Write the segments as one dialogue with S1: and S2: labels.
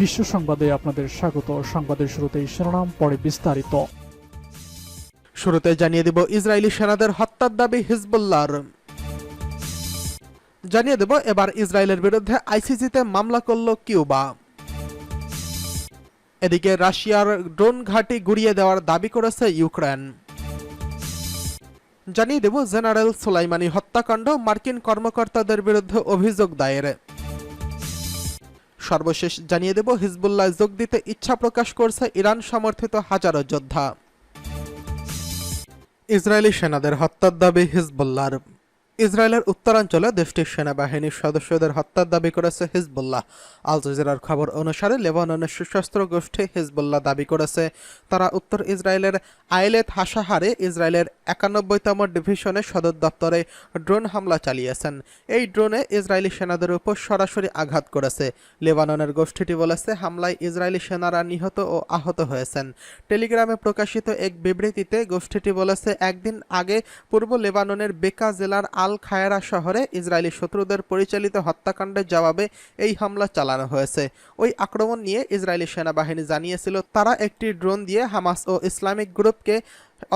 S1: বিশ্ব সংবাদে আপনাদের স্বাগত। সংবাদের শুরুতেই শিরোনাম, পরে বিস্তারিত।
S2: শুরুতে জানিয়ে দেব ইসরায়েলি সেনাদের হত্যার দাবি হিজবুল্লাহর। জানিয়ে দেব এবার ইসরায়েলের বিরুদ্ধে আইসিসিতে মামলা করল কিউবা। এদিকে রাশিয়ার ড্রোন ঘাঁটি গুড়িয়ে দেওয়ার দাবি করেছে ইউক্রেন। জানিয়ে দেব জেনারেল সোলাইমানি হত্যাকাণ্ড মার্কিন কর্মকর্তাদের বিরুদ্ধে অভিযোগ দায়ের। সর্বশেষ জানিয়ে দেব, হিজবুল্লাহ যোগ দিতে ইচ্ছা প্রকাশ করছে ইরান সমর্থিত হাজারো যোদ্ধা। ইসরায়েলি সেনাদের হত্যার দাবি হিজবুল্লাহর। ইসরায়েলের উত্তরাঞ্চলে দেশটির সেনাবাহিনীর সদস্যদের হত্যার দাবি করেছে হিজবুল্লাহ। আল জাজিরার খবর অনুসারে লেবাননের সশস্ত্র গোষ্ঠী হিজবুল্লাহ দাবি করেছে। তারা উত্তর ইসরায়েলের আইলেত হাসাহারে ইসরায়েলের একানব্বইতম ডিভিশনের সদর দপ্তরে ড্রোন হামলা চালিয়েছেন। এই ড্রোনে ইসরায়েলি সেনাদের উপর সরাসরি আঘাত করেছে। লেবাননের গোষ্ঠীটি বলেছে, হামলায় ইসরায়েলি সেনারা নিহত ও আহত হয়েছেন। টেলিগ্রামে প্রকাশিত এক বিবৃতিতে গোষ্ঠীটি বলেছে, একদিন আগে পূর্ব লেবাননের বেকা জেলার খায়রা শহরে ইসরায়েলি শত্রুদের পরিচালিত হত্যাকাণ্ডের জবাবে এই হামলা চালানো হয়েছে। ওই আক্রমণ নিয়ে ইসরায়েলি সেনাবাহিনী জানিয়েছিল, তারা একটি ড্রোন দিয়ে হামাস ও ইসলামিক গ্রুপকে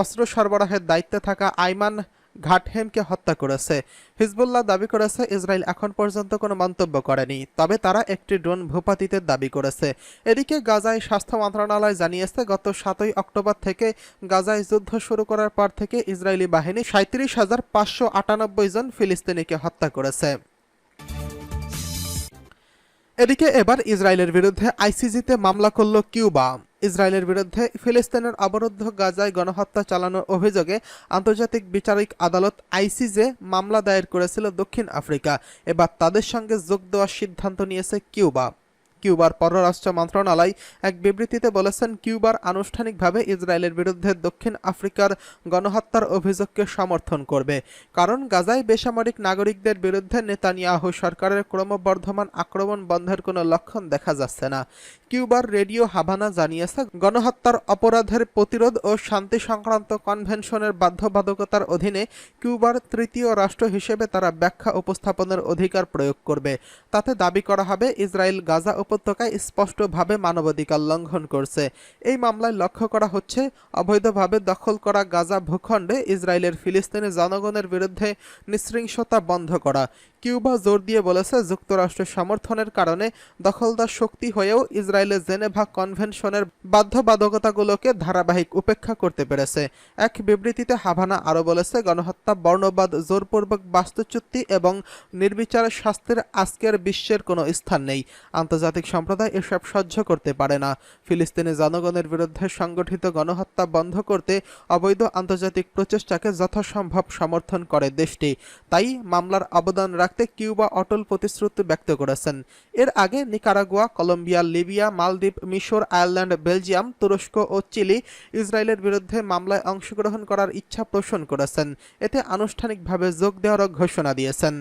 S2: অস্ত্র সরবরাহের দায়িত্বে থাকা আইমান ঘাটহেমকে হত্যা করেছে। হিজবুল্লাহ দাবি করেছে, ইসরায়েল এখন পর্যন্ত কোনো মন্তব্য করেনি, তবে তারা একটি ড্রোন ভূপাতিতের দাবি করেছে। এদিকে গাজায় স্বাস্থ্য মন্ত্রণালয় জানিয়েছে, গত সাতই অক্টোবর থেকে গাজায় যুদ্ধ শুরু করার পর থেকে ইসরায়েলি বাহিনী সাঁত্রিশ হাজার পাঁচশো আটানব্বই জন ফিলিস্তিনিকে হত্যা করেছে। এদিকে এবার ইসরায়েলের বিরুদ্ধে আইসিজিতে মামলা করল কিউবা। ইসরায়েলের বিরুদ্ধে ফিলিস্তিনের অবরুদ্ধ গাজায় গণহত্যা চালানোর অভিযোগে আন্তর্জাতিক বিচারিক আদালত আইসিজে মামলা দায়ের করেছিল দক্ষিণ আফ্রিকা। এবার তাদের সঙ্গে যোগ দেওয়ার সিদ্ধান্ত নিয়েছে কিউবা। কিউবার পররাষ্ট্র মন্ত্রণালয় এক বিবৃতিতে বলেছেন, কিউবার আনুষ্ঠানিকভাবে ইসরায়েলের বিরুদ্ধে দক্ষিণ আফ্রিকার গণহত্যার অভিযোগকে সমর্থন করবে। কারণ, গাজায় বেসামরিক নাগরিকদের বিরুদ্ধে নেতানিয়াহু সরকারের ক্রমবর্ধমান আক্রমণ বন্ধের কোনো লক্ষণ দেখা যাচ্ছে না। কিউবার রেডিও হাভানা জানিয়েছে, গণহত্যার অপরাধের প্রতিরোধ ও শান্তি সংক্রান্ত কনভেনশনের বাধ্যবাধকতার অধীনে কিউবার তৃতীয় রাষ্ট্র হিসেবে তারা ব্যাখ্যা উপস্থাপনের অধিকার প্রয়োগ করবে। তাতে দাবি করা হবে, ইসরায়েল গাজা উপত্যকায় স্পষ্টভাবে মানবাধিকার লঙ্ঘন করছে। এই মামলায় লক্ষ্য করা হচ্ছে, অবৈধভাবে দখল করা গাজা ভূখণ্ডে ইসরায়েলের ফিলিস্তিনি জনগণের বিরুদ্ধে নৃশংসতা বন্ধ করা। কিউবা জোর দিয়ে বলেছে যুক্তরাষ্ট্রের সমর্থনের কারণে দখলদার শক্তি হয়েও ইসরায়েলের জেনেভা কনভেনশনের বাধ্যবাধকতাগুলোকে ধারাবাহিক উপেক্ষা করতে পেরেছে। এক বিবৃতিতে হাভানা আরও বলেছে, গণহত্যা, বর্ণবাদ, জোরপূর্বক বাস্তুচ্যুতি এবং নির্বিচার শাস্তির আজকের বিশ্বের কোনো স্থান নেই। আন্তর্জাতিক সম্প্রদায় এসব সহ্য করতে পারে না। ফিলিস্তিনি জনগণের বিরুদ্ধে সংগঠিত গণহত্যা বন্ধ করতে অবৈধ আন্তর্জাতিক প্রচেষ্টাকে যথাসম্ভব সমর্থন করে দেশটি। তাই মামলার অবদান রাখতে কিউবা অটল প্রতিশ্রুতি ব্যক্ত করেছেন। এর আগে নিকারাগুয়া, কলম্বিয়া, লিবিয়া, মালদ্বীপ, মিশর, আয়ারল্যান্ড, বেলজিয়াম, তুরস্ক ও চিলি ইসরায়েলের বিরুদ্ধে মামলায় অংশগ্রহণ করার ইচ্ছা পোষণ করেছেন। এতে আনুষ্ঠানিকভাবে যোগ দেওয়ারও ঘোষণা দিয়েছেন।